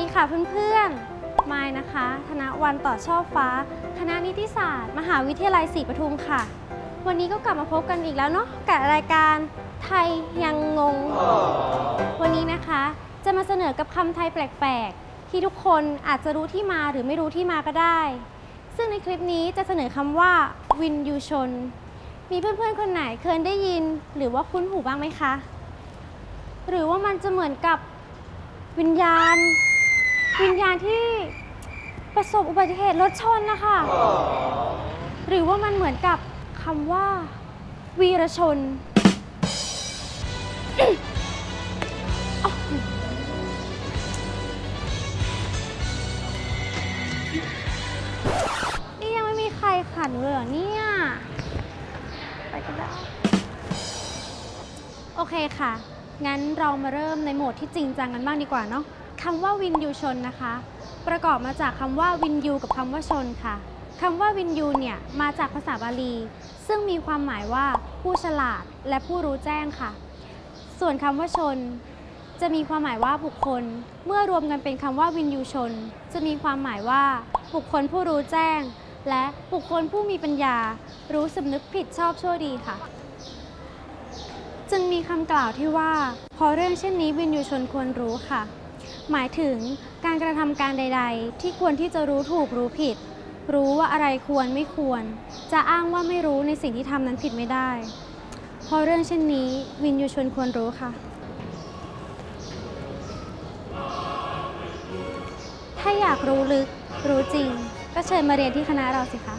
ดีค่ะเพื่อนๆ มายนะคะ ธนวันต่อช่อฟ้า คณะนิติศาสตร์ มหาวิทยาลัยศรีปทุมค่ะ วันนี้ก็กลับมาพบกันอีกแล้วเนาะกับรายการไทยยังงง วันนี้นะคะ จะมาเสนอกับคำไทยแปลกๆ ที่ทุกคนอาจจะรู้ที่มาหรือไม่รู้ที่มาก็ได้ ซึ่งในคลิปนี้จะเสนอคำว่าวินยูชน มีเพื่อนๆ คนไหนเคยได้ยิน หรือว่าคุ้นหูบ้างไหมคะ หรือว่ามันจะเหมือนกับวิญญาณ วิญญาณที่ประสบอุบัติเหตุรถชนนะคะ หรือว่ามันเหมือนกับคำว่า วีรชนอ๊ะนี่ยังไม่มีใครขันเลยเหรอเนี่ย ไปกันได้โอเคค่ะ งั้นเรามาเริ่มในโหมดที่จริงจังกันบ้างดีกว่าเนาะ คำว่าวินยูชนนะคะ ประกอบมาจากคำว่าวินยูกับคำว่าชนค่ะคำว่าวินยูเนี่ยมาจากภาษาบาลี ซึ่งมีความหมายว่าผู้ฉลาดและผู้รู้แจ้งค่ะ ส่วนคำว่าชน จะมีความหมายว่าบุคคล เมื่อรวมกันเป็นคำว่าวินยูชน จะมีความหมายว่าบุคคลผู้รู้แจ้ง และบุคคลผู้มีปัญญา รู้สำนึกผิดชอบชั่วดีค่ะ จึงมีคำกล่าวที่ว่า พอเรื่องเช่นนี้วินยูชนควรรู้ค่ะ หมายถึงการกระทำการใด ๆ ที่ควรที่จะรู้ถูกรู้ผิด รู้ว่าอะไรควรไม่ควร จะอ้างว่าไม่รู้ในสิ่งที่ทำนั้นผิดไม่ได้พอเรื่องเช่นนี้วินยูชนควรรู้ค่ะ ถ้าอยากรู้ลึกรู้จริง ก็เชิญมาเรียนที่คณะเราสิคะ